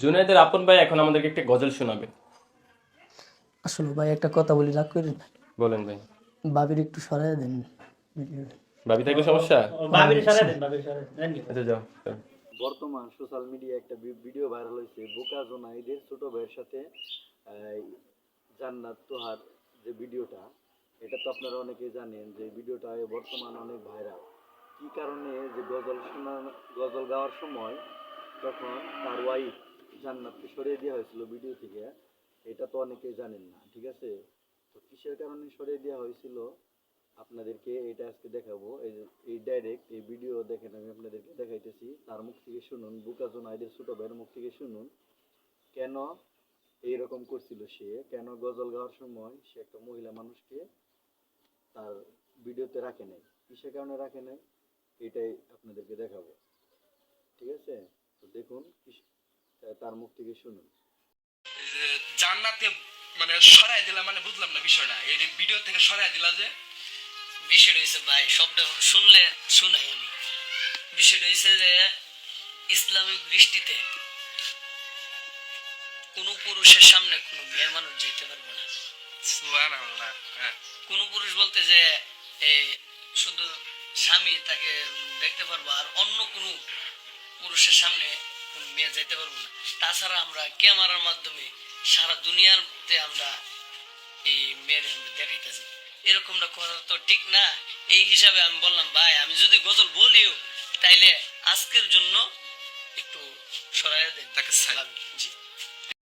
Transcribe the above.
জুনাইদের আপন ভাই এখন আমাদেরকে একটা গজল শোনাবে। আসলে ভাই একটা কথা বলি রাগ করেন? বলেন ভাই। বাবির একটু সরাই দেন। ভাবি থাকলে সমস্যা? ভাবির সারা দেন ভাবির সারা দেন। আচ্ছা যাও বর্তমান সোশ্যাল মিডিয়া একটা ভিডিও ভাইরাল হয়েছে বোকা জোনাইদের ছোট ভাইয়ের সাথে জান্নাত তোহার যে ভিডিওটা এটা তো আপনারা অনেকেই জানেন যে ভিডিওটা বর্তমান অনেক ভাইরাল। কি কারণে যে গজল শোনা গজল গাওয়ার সময় তখন তার ওয়াইফ জান্নাতকে সরিয়ে দেওয়া হয়েছিল ভিডিও থেকে, এটা তো অনেকেই জানেন না, ঠিক আছে? তো কিসের কারণে সরিয়ে দেওয়া হয়েছিল? আপনাদেরকে এটা আজকে দেখাবো। এই এই ডাইরেক্ট এই ভিডিও দেখেন, আমি আপনাদেরকে দেখাইতেছি। তার মুখ থেকে শুনুন বুকাজন আইদের ছোট ভাইয়ের মুখ থেকে শুনুন। কেন এইরকম করছিল সে? কেন গজল গাওয়ার সময় সে একটা মহিলা মানুষকে তার ভিডিওতে রাখে নাই? কিসের কারণে রাখে নাই? এটাই আপনাদেরকে দেখাবো। ঠিক আছে? তো দেখুন তার মুখ থেকে শুনুন। জান্নাতে মানে সরাই দিলা মানে বুঝলাম না বিষয়টা। এই ভিডিও থেকে সরাই দিলা যে বিষয়টা হয়েছে ভাই শব্দ শুনলে শুনাই আমি। বিষয়টা হয়েছে যে ইসলামিক দৃষ্টিতে কোন পুরুষের সামনে কোনো মেয়ে মানুষ যেতে পারবে না। হ্যাঁ। কোন পুরুষ বলতে যে এই শুধু স্বামী তাকে দেখতে পারব আর অন্য কোনো পুরুষের সামনে কোনো মেয়ে যেতে পারব না। তাছাড়া আমরা ক্যামেরার মাধ্যমে সারা দুনিয়াতে আমরা এই মেয়ের দেখাইতেছি। এরকমটা করা তো ঠিক না। এই হিসাবে আমি বললাম ভাই আমি যদি গজল বলিও তাইলে আজকের জন্য একটু সরাইয়া দেন। তাকে